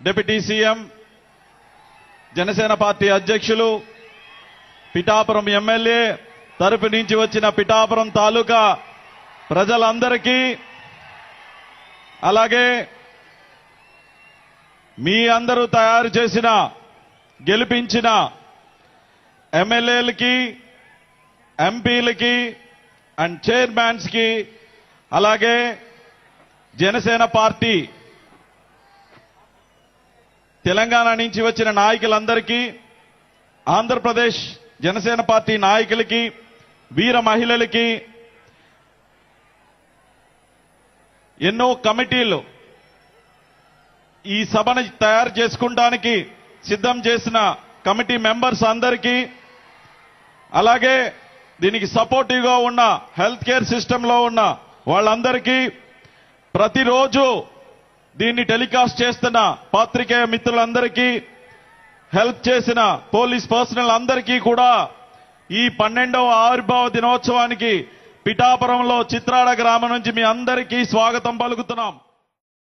Deputy CM Janasena party అధ్యక్షులు Pithapuram MLA తరపు నుంచి వచ్చిన పిఠాపురం తాలూకా ప్రజలందరికీ అలాగే మీ అందరూ తయారు చేసిన గెలిపించిన ఎమ్మెల్యేలకి ఎంపీలకి అండ్ చైర్మన్స్కి అలాగే జనసేన పార్టీ తెలంగాణ నుంచి వచ్చిన నాయకులందరికీ ఆంధ్రప్రదేశ్ జనసేన పార్టీ నాయకులకి వీర మహిళలకి ఎన్నో కమిటీలు ఈ సభను తయారు చేసుకుంటానికి సిద్ధం చేసిన కమిటీ మెంబర్స్ అందరికీ అలాగే దీనికి సపోర్టివ్గా ఉన్న హెల్త్ కేర్ సిస్టంలో ఉన్న వాళ్ళందరికీ ప్రతిరోజు దీన్ని టెలికాస్ట్ చేస్తున్న పాత్రికేయ మిత్రులందరికీ హెల్ప్ చేసిన పోలీస్ పర్సనల్ అందరికీ కూడా ఈ పన్నెండవ ఆవిర్భావ దినోత్సవానికి పిఠాపురంలో చిత్రాడ గ్రామం నుంచి మీ అందరికీ స్వాగతం పలుకుతున్నాం.